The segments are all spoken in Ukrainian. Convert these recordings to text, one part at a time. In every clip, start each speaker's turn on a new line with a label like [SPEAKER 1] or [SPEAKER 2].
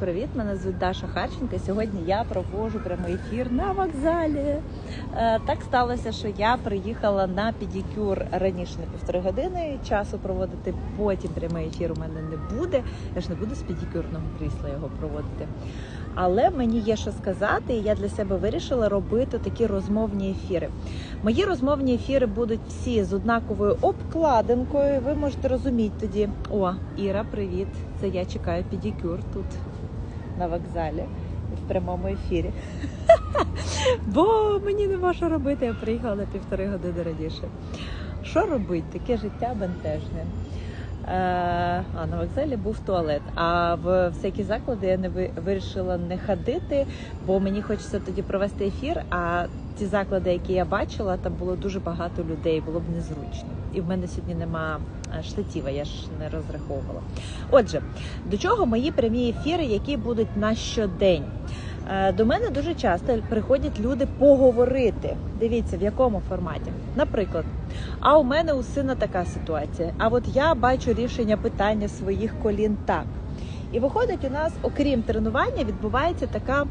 [SPEAKER 1] Привіт, мене звуть Даша Харченко. Сьогодні я проводжу прямий ефір на вокзалі. Е, Так сталося, що я приїхала на педикюр раніше на півтори години. Часу проводити потім прямий ефір у мене не буде. Я ж не буду з педикюрного крісла його проводити. Але мені є що сказати, і я для себе вирішила робити такі розмовні ефіри. Мої розмовні ефіри будуть всі з однаковою обкладинкою. Ви можете розуміти тоді. О, Іра, привіт! Це я чекаю педикюр тут на вокзалі в прямому ефірі. Бо мені нема що робити, я приїхала на півтори години раніше. Що робити? Таке життя бентежне. Е, А на вокзалі був туалет. А в всякі заклади я не вирішила не ходити, бо мені хочеться тоді провести ефір. А ті заклади, які я бачила, там було дуже багато людей, було б незручно. І в мене сьогодні нема е, штатива, я ж не розраховувала. Отже, до чого мої прямі ефіри, які будуть на щодень? Е, До мене дуже часто приходять люди поговорити. Дивіться, в якому форматі. Наприклад, а у мене у сина така ситуація. А от я бачу рішення питання своїх колін так. І виходить, у нас, окрім тренування, відбувається така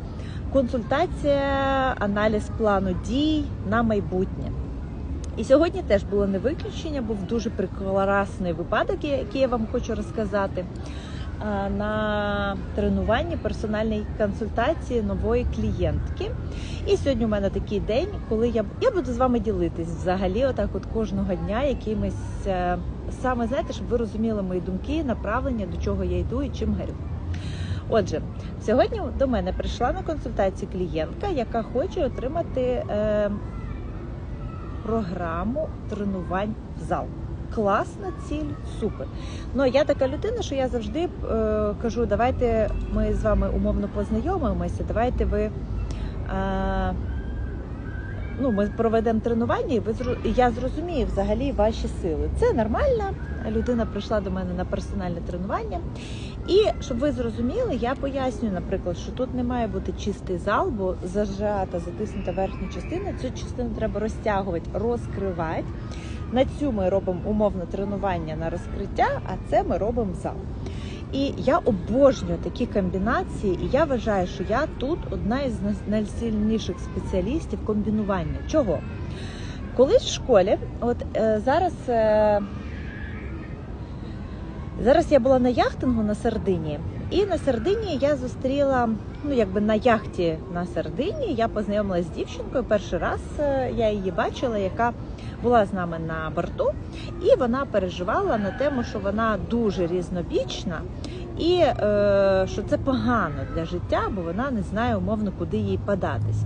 [SPEAKER 1] консультація, аналіз плану дій на майбутнє. І сьогодні теж було не виключення, був дуже прекрасний випадок, який я вам хочу розказати. А, На тренуванні персональної консультації нової клієнтки. І сьогодні у мене такий день, коли я я буду з вами ділитись взагалі, отак, от кожного дня, якимось е, саме знаєте, щоб ви розуміли мої думки, направлення, до чого я йду і чим горю. Отже, сьогодні до мене прийшла на консультацію клієнтка, яка хоче отримати е, програму тренувань в зал. Класна ціль, супер. Ну я така людина, що я завжди е, кажу, давайте ми з вами умовно познайомимося, давайте ви. Е, Ну, ми проведемо тренування, і ви я зрозумію взагалі ваші сили. Це нормально. Людина прийшла до мене на персональне тренування. І щоб ви зрозуміли, я пояснюю, наприклад, що тут не має бути чистий зал, бо зажата, затиснута верхня частина. Цю частину треба розтягувати, розкривати. На цю ми робимо умовне тренування на розкриття, а це ми робимо зал. І я обожнюю такі комбінації, і я вважаю, що я тут одна із найсильніших спеціалістів комбінування. Чого? Колись в школі, от е, зараз. Е, Зараз я була на яхтингу на Сардинії, і на Сардинії я зустріла, ну якби на яхті на Сардинії, я познайомилася з дівчинкою. Перший раз е, я її бачила, яка була з нами на борту, і вона переживала на тему, що вона дуже різнобічна, і е, що це погано для життя, бо вона не знає умовно, куди їй податись.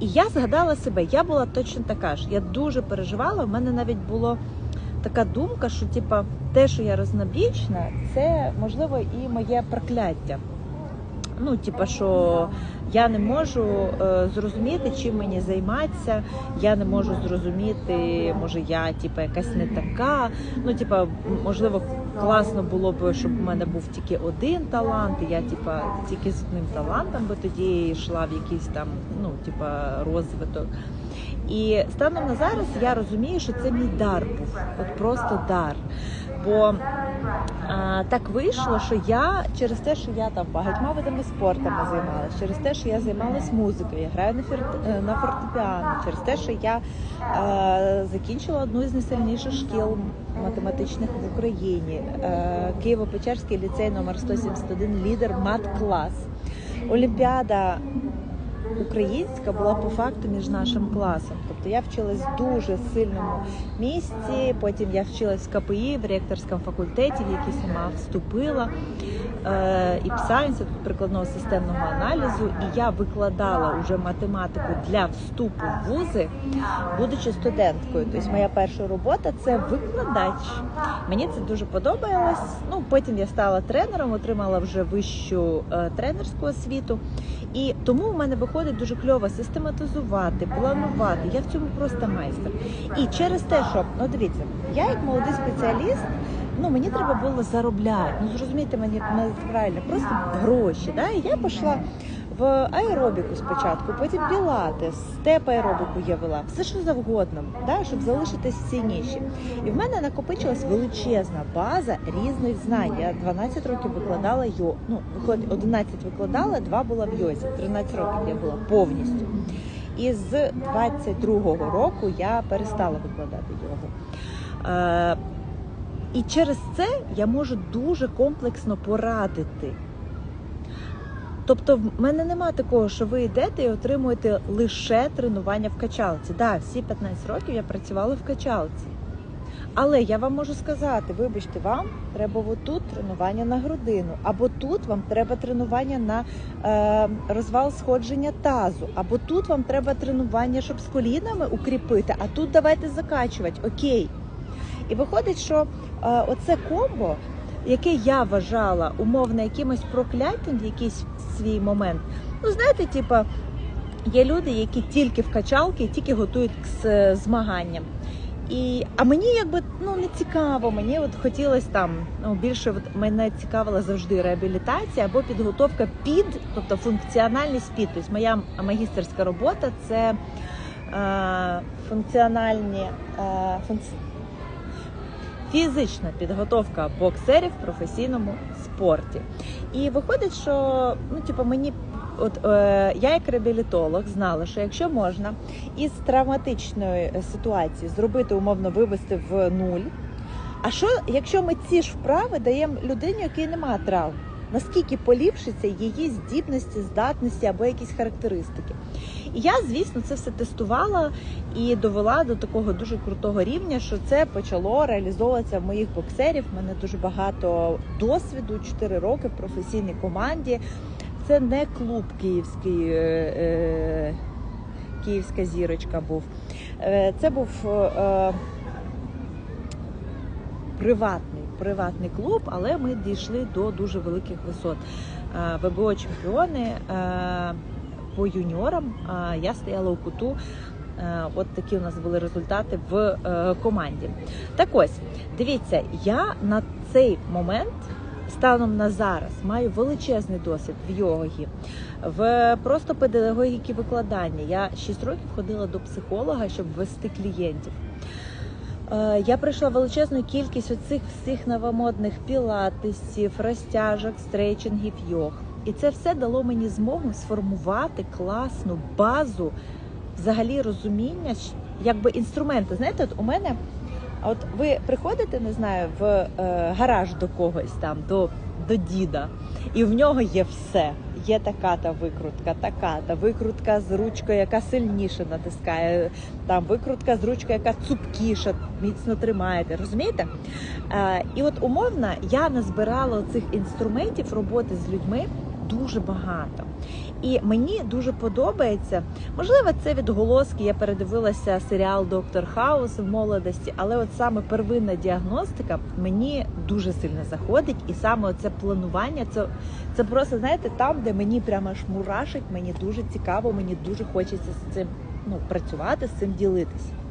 [SPEAKER 1] І я згадала себе, я була точно така ж. Я дуже переживала. У мене навіть було така думка, що типа те, що я рознобічна, це можливо і моє прокляття. Ну, типа, що я не можу е, зрозуміти, чим мені займатися. Я не можу зрозуміти, може я типа якась не така. Ну, типа, можливо, класно було б, щоб у мене був тільки один талант. І я, типа, тільки з одним талантом би тоді йшла в якийсь там, ну, типа, розвиток. І станом на зараз я розумію, що це мій дар був, от просто дар. Бо а, так вийшло, що я через те, що я там багатьма видами спорту займалася, через те, що я займалась музикою, я граю на, форте- е, на фортепіано, через те, що я е, закінчила одну із найсильніших шкіл математичних в Україні, е, Києво-Печерський ліцей номер 171, лідер мат-клас. Олімпіада українська була по факту між нашим класом. Тобто я вчилась в дуже сильному місці. Потім я вчилась в КПІ в ректорському факультеті, в який сама вступила. Е, і Science, прикладного системного аналізу, і я викладала вже математику для вступу в вузи, будучи студенткою. Тобто моя перша робота це викладач. Мені це дуже подобалось. Ну потім я стала тренером, отримала вже вищу е, тренерську освіту. І тому в мене виходить дуже кльово систематизувати, планувати. Я в цьому просто майстер. І через те, що ну дивіться, я як молодий спеціаліст. Ну мені треба було заробляти. Ну зрозумійте мені правильно, просто гроші. Да? І я пішла в аеробіку спочатку, потім пілатес, степ аеробіку я вела, все що завгодно, да, щоб залишитись в цій ніші. І в мене накопичилась величезна база різних знань. Я 12 років викладала йо, ну 11 викладала, 2 була в йозі, 13 років я була повністю. І з 22-го року я перестала викладати йогу. І через це я можу дуже комплексно порадити. Тобто, в мене нема такого, що ви йдете і отримуєте лише тренування в качалці. Так, да, всі 15 років я працювала в качалці. Але я вам можу сказати, вибачте, вам треба отут тренування на грудину, або тут вам треба тренування на е, розвал сходження тазу, або тут вам треба тренування, щоб з колінами укріпити, а тут давайте закачувати. Окей. І виходить, що е, оце комбо, яке я вважала умовно якимось прокляттям в якийсь свій момент. Ну, знаєте, типа, є люди, які тільки в качалки, тільки готують к змаганням. І, а мені якби ну не цікаво. Мені от хотілося там ну більше от, мене цікавила завжди реабілітація або підготовка під, тобто функціональність під. Тобто моя магістерська робота це е, функціональні е, функці... фізична підготовка боксерів в професійному спорті. І виходить, що ну, типу, мені. От е, я як реабілітолог знала, що якщо можна із травматичної ситуації зробити умовно вивести в нуль. А що, якщо ми ці ж вправи даємо людині, якій немає травм? Наскільки поліпшиться її здібності, здатності або якісь характеристики? І я, звісно, це все тестувала і довела до такого дуже крутого рівня, що це почало реалізовуватися в моїх боксерів. У мене дуже багато досвіду, 4 роки в професійній команді. Це не клуб київський, е, е, київська зірочка був. Е, це був е, приватний, приватний клуб, але ми дійшли до дуже великих висот. ВБО чемпіони е, по юніорам. я стояла у куту. Е, От такі у нас були результати в е, команді. Так ось, дивіться, я на цей момент станом на зараз маю величезний досвід в йогі, в просто педагогіки викладання. Я 6 років ходила до психолога, щоб вести клієнтів. Е, Я пройшла величезну кількість оцих всіх новомодних пілатесів, розтяжок, стрейчингів, йог. І це все дало мені змогу сформувати класну базу взагалі розуміння, якби інструменти. Знаєте, от у мене, от ви приходите, не знаю, в е, гараж до когось там, до, до діда, і в нього є все. Є така та викрутка, така та викрутка з ручкою, яка сильніше натискає, там викрутка з ручкою, яка цупкіша, міцно тримаєте. Розумієте? Е, і от умовно я назбирала цих інструментів роботи з людьми дуже багато. І мені дуже подобається. Можливо, це відголоски. Я передивилася серіал Доктор Хаус в молодості, але от саме первинна діагностика мені дуже сильно заходить, і саме це планування, це, це просто знаєте, там, де мені прямо аж мурашить, мені дуже цікаво, мені дуже хочеться з цим ну, працювати, з цим ділитися.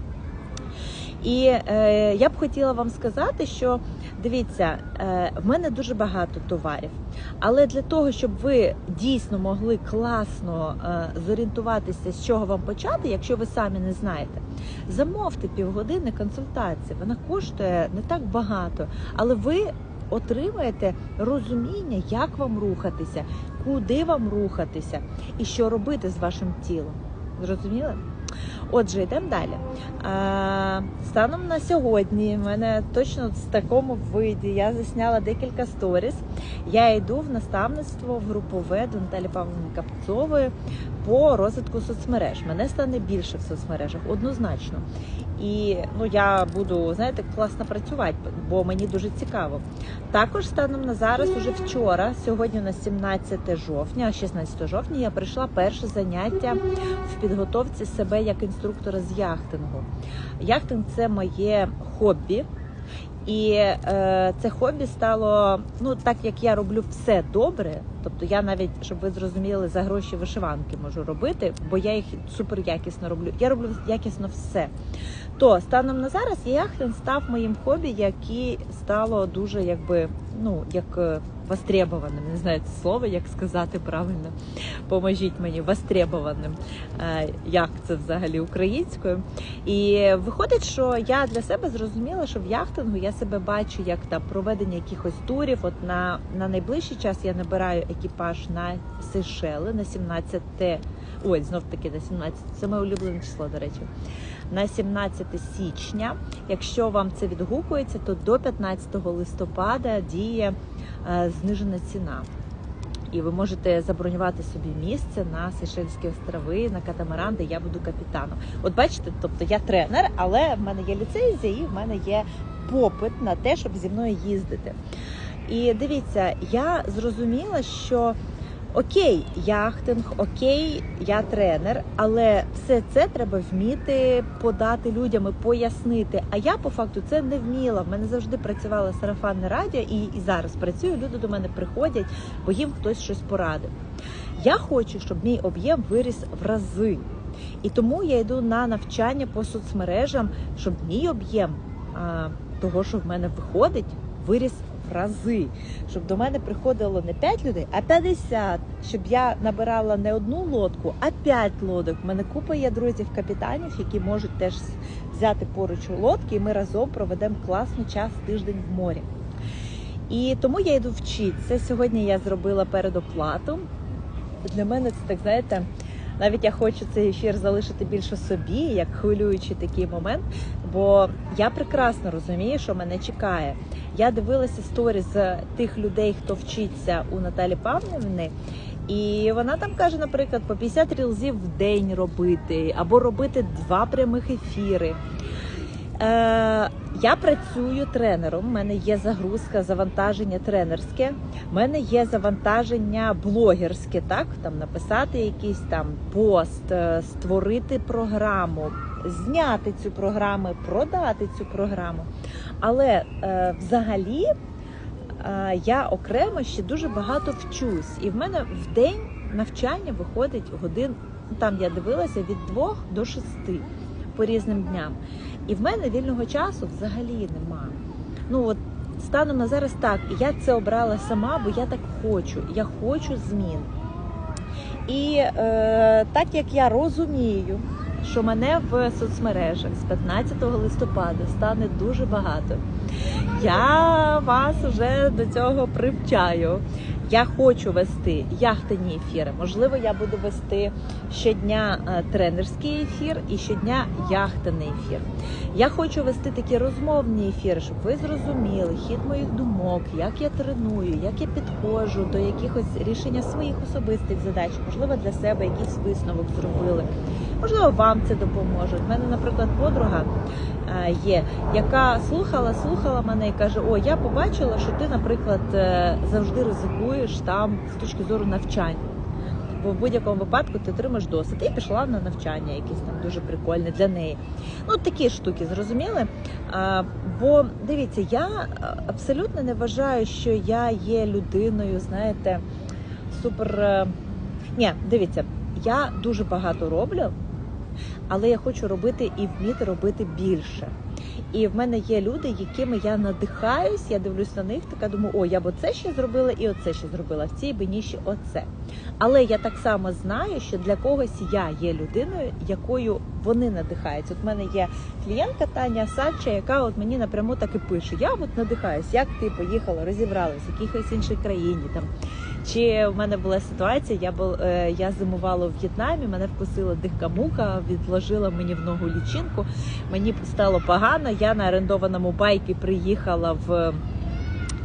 [SPEAKER 1] І е, я б хотіла вам сказати, що дивіться, е, в мене дуже багато товарів, але для того, щоб ви дійсно могли класно е, зорієнтуватися, з чого вам почати, якщо ви самі не знаєте, замовте півгодини консультації. Вона коштує не так багато, але ви отримаєте розуміння, як вам рухатися, куди вам рухатися і що робити з вашим тілом. Зрозуміли? Отже, йдемо далі. Станом на сьогодні, в мене точно в такому виді я засняла декілька сторіс. Я йду в наставництво в групове до Наталі Павловни Капцової по розвитку соцмереж. Мене стане більше в соцмережах, однозначно. І ну я буду знаєте класно працювати, бо мені дуже цікаво. Також станом на зараз, уже вчора, сьогодні у нас 17 жовтня, а 16 жовтня я прийшла перше заняття в підготовці себе як інструктора з яхтингу. Яхтинг це моє хобі. І е, це хобі стало, ну так як я роблю все добре, тобто я навіть, щоб ви зрозуміли, за гроші вишиванки можу робити, бо я їх супер якісно роблю. Я роблю якісно все. То станом на зараз яхтинг став моїм хобі, яке стало дуже якби ну як востребованим. Не знаю це слово, як сказати правильно. Поможіть мені востребованим. Е, Як це взагалі українською? І виходить, що я для себе зрозуміла, що в яхтингу я себе бачу як там проведення якихось турів. От на, на найближчий час я набираю екіпаж на Сейшели на 17 Ой, знов таки на 17. Це моє улюблене число, до речі. На 17 січня. Якщо вам це відгукується, то до 15 листопада діє знижена ціна. І ви можете забронювати собі місце на Сейшельські острови, на катамаран, де я буду капітаном. От бачите, тобто я тренер, але в мене є ліцензія і в мене є попит на те, щоб зі мною їздити. І дивіться, я зрозуміла, що окей, яхтинг, окей, я тренер, але все це треба вміти подати людям і пояснити. А я по факту це не вміла. В мене завжди працювала сарафанне радіо, і, і зараз працюю. Люди до мене приходять, бо їм хтось щось порадив. Я хочу, щоб мій об'єм виріс в рази. І тому я йду на навчання по соцмережам, щоб мій об'єм того, що в мене виходить, виріс рази. Щоб до мене приходило не 5 людей, а 50. Щоб я набирала не одну лодку, а 5 лодок. У мене купа є друзів капітанів, які можуть теж взяти поруч лодки, і ми разом проведемо класний час тиждень в морі. І тому я йду вчитися. Сьогодні я зробила передоплату. Для мене це так знаєте. Навіть я хочу цей ефір залишити більше собі, як хвилюючий такий момент, бо я прекрасно розумію, що мене чекає. Я дивилася сторі з тих людей, хто вчиться у Наталі Павлівни, і вона там каже, наприклад, по 50 рілзів в день робити, або робити два прямих ефіри. Е, я працюю тренером. У мене є загрузка, завантаження тренерське. У мене є завантаження блогерське, так там написати якийсь там пост, е, створити програму, зняти цю програму, продати цю програму. Але е, взагалі е, я окремо ще дуже багато вчусь, і в мене в день навчання виходить годин. ну, Там я дивилася від 2 до 6 по різним дням. І в мене вільного часу взагалі нема. Ну от станом на зараз так. І я це обрала сама, бо я так хочу. Я хочу змін. І е, так як я розумію, що мене в соцмережах з 15 листопада стане дуже багато, я вас вже до цього привчаю. Я хочу вести яхтені ефіри. Можливо, я буду вести щодня е, тренерський ефір і щодня яхтений ефір. Я хочу вести такі розмовні ефіри, щоб ви зрозуміли хід моїх думок, як я треную, як я підходжу до якихось рішення своїх особистих задач, можливо, для себе якийсь висновок зробили. Можливо, вам це допоможе. У мене, наприклад, подруга є, яка слухала, слухала мене і каже: О, я побачила, що ти, наприклад, е, завжди ризикуєш там з точки зору навчання. Бо в будь-якому випадку ти отримаєш досвід. І пішла на навчання, якесь там дуже прикольне для неї. Ну, такі штуки зрозуміли. А, бо дивіться, я е, абсолютно не вважаю, що я є людиною, знаєте, супер. е, Ні, дивіться, я дуже багато роблю, але я хочу робити і вміти робити більше. І в мене є люди, якими я надихаюсь, я дивлюсь на них, така думаю, о, я б оце ще зробила і оце ще зробила. В цій би ніші оце. Але я так само знаю, що для когось я є людиною, якою вони надихаються. От в мене є клієнтка Таня Савча, яка от мені напряму так і пише: Я от надихаюсь, як ти поїхала, розібралась в якихось іншій країні там. Чи в мене була ситуація, я бу, е, я зимувала в В'єтнамі, мене вкусила дика муха, відложила мені в ногу лічинку. Мені стало погано. Я на орендованому байкі приїхала в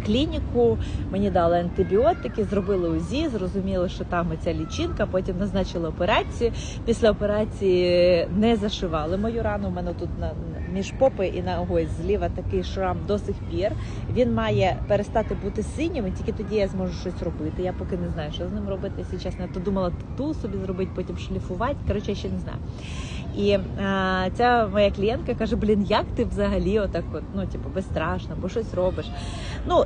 [SPEAKER 1] клініку. Мені дали антибіотики, зробили УЗІ, зрозуміли, що там ця лічинка. Потім назначили операцію. Після операції не зашивали мою рану. У мене тут на між попи і ногою зліва такий шрам до сих пір. Він має перестати бути синім, і тільки тоді я зможу щось робити. Я поки не знаю, що з ним робити. Якщо чесно, то думала тату собі зробити, потім шліфувати. Коротше, я ще не знаю. І е, ця моя клієнтка каже: Блін, як ти взагалі отак, от, ну типу, безстрашно, бо щось робиш. Ну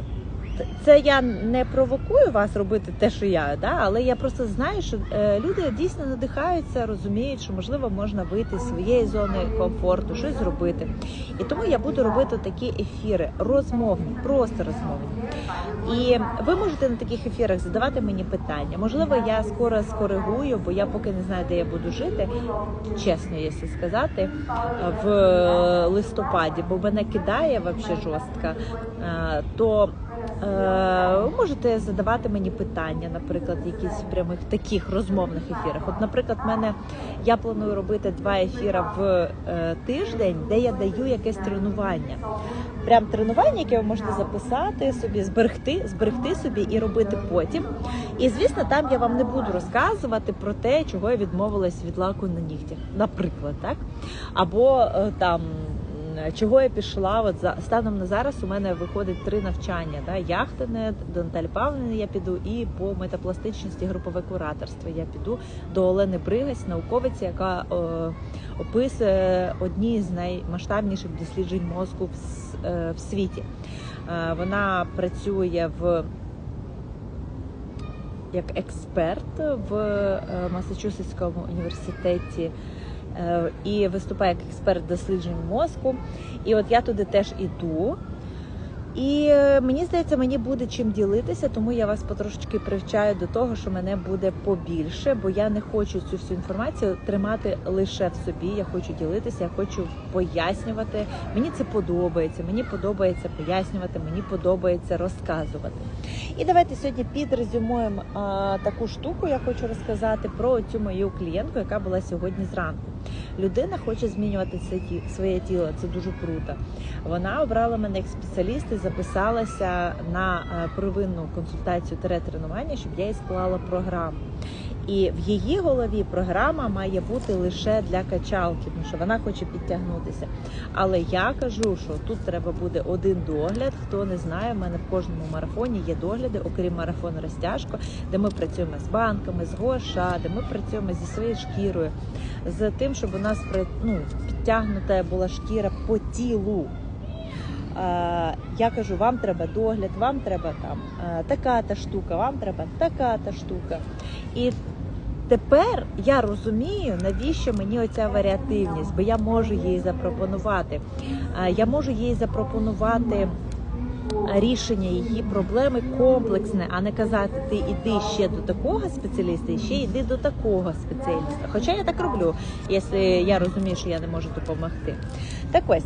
[SPEAKER 1] це я не провокую вас робити те, що я, да? але я просто знаю, що е, люди дійсно надихаються, розуміють, що можливо можна вийти з своєї зони комфорту, щось зробити. І тому я буду робити такі ефіри розмовні, просто розмовні. І ви можете на таких ефірах задавати мені питання. Можливо, я скоро скоригую, бо я поки не знаю, де я буду жити, чесно, якщо сказати, в листопаді, бо мене кидає вообще жорстко. Е, То е, можете задавати мені питання, наприклад, якісь прямих таких розмовних ефірах. От, наприклад, мене я планую робити два ефіри в е, тиждень, де я даю якесь тренування. Прям тренування, яке ви можете записати собі, зберегти, зберегти собі і робити потім. І звісно, там я вам не буду розказувати про те, чого я відмовилась від лаку на нігтях, наприклад, так або е, там. М, Чого я пішла? От за станом на зараз у мене виходить три навчання: да? яхтене, до Наталі Павлівни я піду, і по метапластичності групове кураторство я піду до Олени Бригась, науковиці, яка е, описує одні з наймасштабніших досліджень мозку в, е, в світі. Е, вона працює в як експерт в е, Масачусетському університеті е, і виступає як експерт досліджень мозку. І от я туди теж іду. І е, мені здається, мені буде чим ділитися, тому я вас потрошечки привчаю до того, що мене буде побільше, бо я не хочу цю всю інформацію тримати лише в собі. Я хочу ділитися, я хочу пояснювати. Мені це подобається. Мені подобається пояснювати, мені подобається розказувати. І давайте сьогодні підрезюмуємо а, таку штуку. Я хочу розказати про цю мою клієнтку, яка була сьогодні зранку. Людина хоче змінювати своє тіло. Це дуже круто. Вона обрала мене як спеціаліст і записалася на е, первинну консультацію тренування, щоб я їй склала програму. І в її голові програма має бути лише для качалки, тому що вона хоче підтягнутися. Але я кажу, що тут треба буде один догляд. Хто не знає, в мене в кожному марафоні є догляди, окрім марафону розтяжко, де ми працюємо з банками, з гоша, де ми працюємо зі своєю шкірою, з тим, щоб у нас ну, підтягнута була шкіра по тілу. Я кажу, вам треба догляд, вам треба там така та штука, вам треба така та штука. І тепер я розумію, навіщо мені оця варіативність, бо я можу їй запропонувати. Я можу їй запропонувати. Рішення її проблеми комплексне, а не казати ти іди ще до такого спеціаліста і ще йди до такого спеціаліста. Хоча я так роблю, якщо я розумію, що я не можу допомогти. Так ось.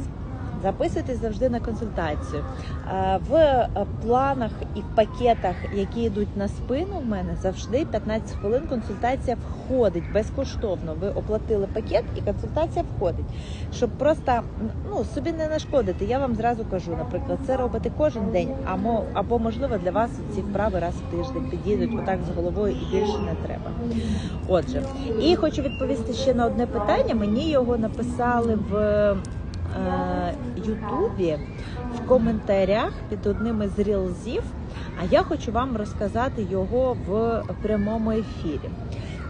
[SPEAKER 1] Записуйтесь завжди на консультацію. В е, планах і в пакетах, які йдуть на спину, в мене завжди 15 хвилин консультація входить безкоштовно. Ви оплатили пакет і консультація входить. Щоб просто ну, собі не нашкодити. Я вам зразу кажу, наприклад, це робити кожен день, або, можливо для вас ці вправи раз в тиждень підійдуть отак з головою і більше не треба. Отже, і хочу відповісти ще на одне питання. Мені його написали в Ютубі в коментарях під одним із рілзів. А я хочу вам розказати його в прямому ефірі.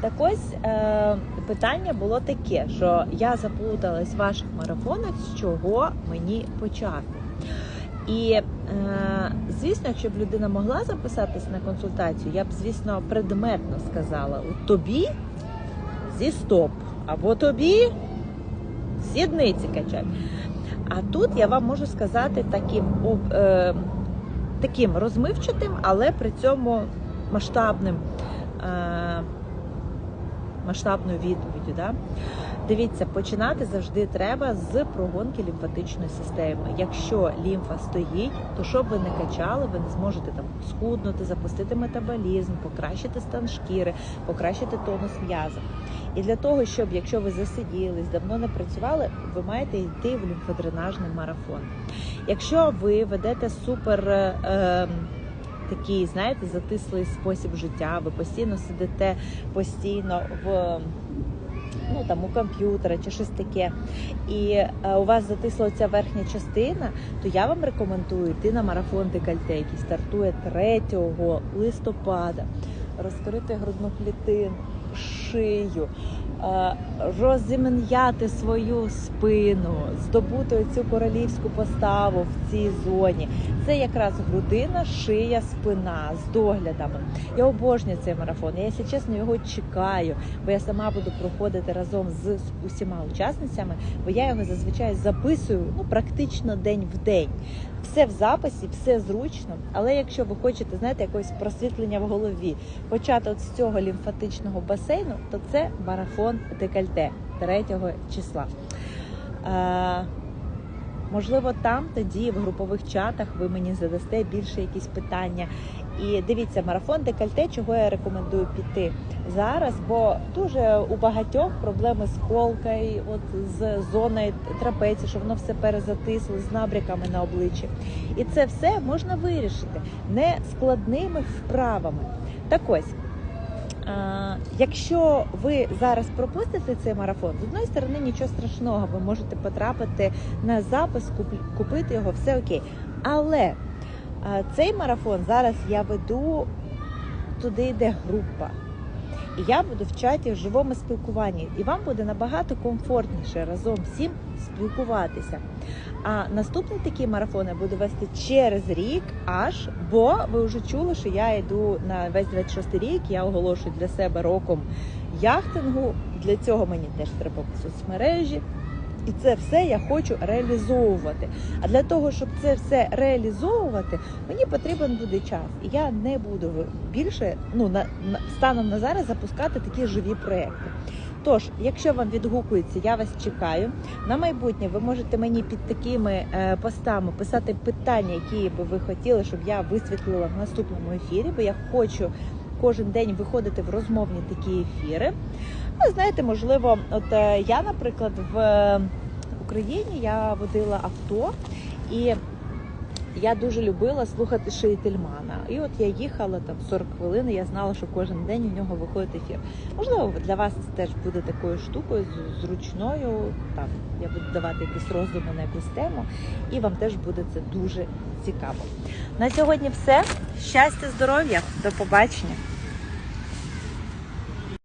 [SPEAKER 1] Так ось е, питання було таке, що я заплуталась в ваших марафонах, з чого мені почати. І е, звісно, якщо б людина могла записатись на консультацію, я б, звісно, предметно сказала: тобі зі стоп, або тобі сідниці качать. А тут я вам можу сказати таким е, таким розмивчатим, але при цьому масштабним. Е, масштабною відповіддю. Да? Дивіться, починати завжди треба з прогонки лімфатичної системи. Якщо лімфа стоїть, то що б ви не качали, ви не зможете там схуднути, запустити метаболізм, покращити стан шкіри, покращити тонус м'яза. І для того, щоб якщо ви засиділись, давно не працювали, ви маєте йти в лімфодренажний марафон. Якщо ви ведете супер. Е, е, Такий, знаєте, затислий спосіб життя. Ви постійно сидите постійно в там у комп'ютера чи щось таке, і е, у вас затисла ця верхня частина, то я вам рекомендую йти на марафон декольте, який стартує 3 листопада, розкрити грудну клітину, шию. Е, розім'яти свою спину, здобути цю королівську поставу в цій зоні. Це якраз грудина, шия, спина з доглядами. Я обожнюю цей марафон. Я, якщо чесно, його чекаю, бо я сама буду проходити разом з усіма учасницями, бо я його зазвичай записую ну практично день в день. Все в записі, все зручно. Але якщо ви хочете, знаєте, якогось просвітлення в голові, почати от з цього лімфатичного басейну, то це марафон декольте 3 числа. Е, Можливо, там тоді в групових чатах ви мені задасте більше якісь питання. І дивіться, марафон декольте, чого я рекомендую піти зараз, бо дуже у багатьох проблеми з холкою, от з зоною трапеції, що воно все перезатисло з набряками на обличчі. І це все можна вирішити не складними вправами. Так ось. Якщо ви зараз пропустите цей марафон, з одної сторони нічого страшного, ви можете потрапити на запис, куп- купити його, все окей. Але цей марафон зараз я веду, туди йде група. І я буду в чаті в живому спілкуванні, і вам буде набагато комфортніше разом всім спілкуватися. А наступний такий марафон я буду вести через рік, аж бо ви вже чули, що я йду на весь 26 рік. Я оголошую для себе роком яхтингу. Для цього мені теж треба соцмережі. І це все я хочу реалізовувати. А для того, щоб це все реалізовувати, мені потрібен буде час. І я не буду більше ну на, станом на зараз запускати такі живі проекти. Тож, якщо вам відгукується, я вас чекаю. На майбутнє ви можете мені під такими е, постами писати питання, які би ви хотіли, щоб я висвітлила в наступному ефірі, бо я хочу кожен день виходити в розмовні такі ефіри. Ну, знаєте, можливо, от е, я, наприклад, в Україні я водила авто і. Я дуже любила слухати Шейтельмана. І от я їхала там 40 хвилин, і я знала, що кожен день у нього виходить ефір. Можливо, для вас це теж буде такою штукою зручною. Там я буду давати якісь роздуми на якусь тему, і вам теж буде це дуже цікаво. На сьогодні все. Щастя, здоров'я, до побачення.